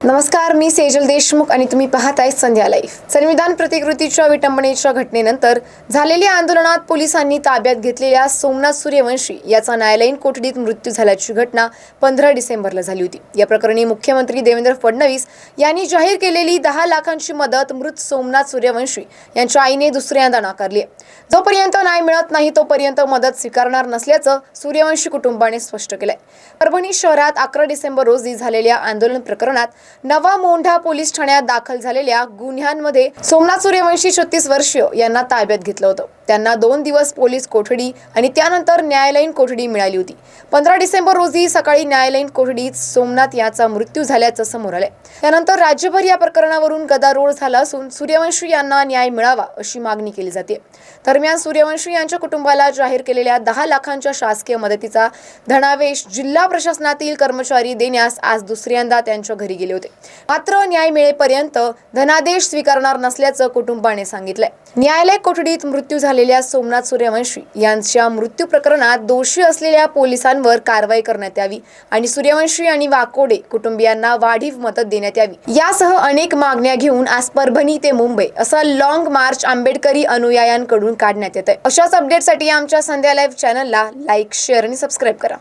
नमस्कार मी सेजल देशमुख आणि तुम्ही पाहताय संध्या लाईफ संविधान प्रतिकृतीच्या विटंबनेच्या घटनेनंतर झालेल्या आंदोलनात पोलिसांनी ताब्यात घेतलेल्या सोमनाथ सूर्यवंशी याचा न्यायालयीन कोठडीत मृत्यू झाल्याची घटना पंधरा डिसेंबरला झाली होती. या प्रकरणी मुख्यमंत्री देवेंद्र फडणवीस यांनी जाहीर केलेली दहा लाखांची मदत मृत सोमनाथ सूर्यवंशी यांच्या आईने दुसऱ्यांदा नाकारली आहे. जोपर्यंत न्याय मिळत नाही तोपर्यंत मदत स्वीकारणार नसल्याचं सूर्यवंशी कुटुंबाने स्पष्ट केलंय. परभणी शहरात अकरा डिसेंबर रोजी झालेल्या आंदोलन प्रकरणात नवा मोंढा पोलीस ठाण्यात दाखल झालेल्या गुन्ह्यांमध्ये सोमनाथ सूर्यवंशी छत्तीस वर्षीय यांना ताब्यात घेतलं होतं. त्यांना दोन दिवस पोलीस कोठडी आणि त्यानंतर न्यायालयीन कोठडी मिळाली होती. पंधरा डिसेंबर रोजी सकाळी न्यायालयीन कोठडीत सोमनाथ याचा मृत्यू झाल्याचं समोर आलंय. त्यानंतर राज्यभर या प्रकरणावरून गदारोळ झाला असून सूर्यवंशी यांना न्याय मिळावा अशी मागणी केली जाते. दरम्यान सूर्यवंशी यांच्या कुटुंबाला जाहीर केलेल्या दहा लाखांच्या शासकीय मदतीचा धनावेश जिल्हा प्रशासनातील कर्मचारी देण्यास आज दुसऱ्यांदा त्यांच्या घरी गेले होते. मात्र न्याय मिळेपर्यंत धनादेश स्वीकारणार नसल्याचं कुटुंबाने सांगितलंय. न्यायालय कोठडीत मृत्यू झालेल्या सोमनाथ सूर्यवंशी यांच्या मृत्यू प्रकरणात दोषी असलेल्या पोलिसांवर कारवाई करण्यात यावी आणि सूर्यवंशी आणि वाकोडे कुटुंबियांना वाढीव मदत देण्यात यावी. यासह अनेक मागण्या घेऊन आज परभणी ते मुंबई असा लॉंग मार्च आंबेडकरी अनुयायांकडून काढण्यात येत आहे अशाच अपडेटसाठी आमच्या संध्या लाईव्ह चॅनलला लाईक शेअर आणि सबस्क्राईब करा.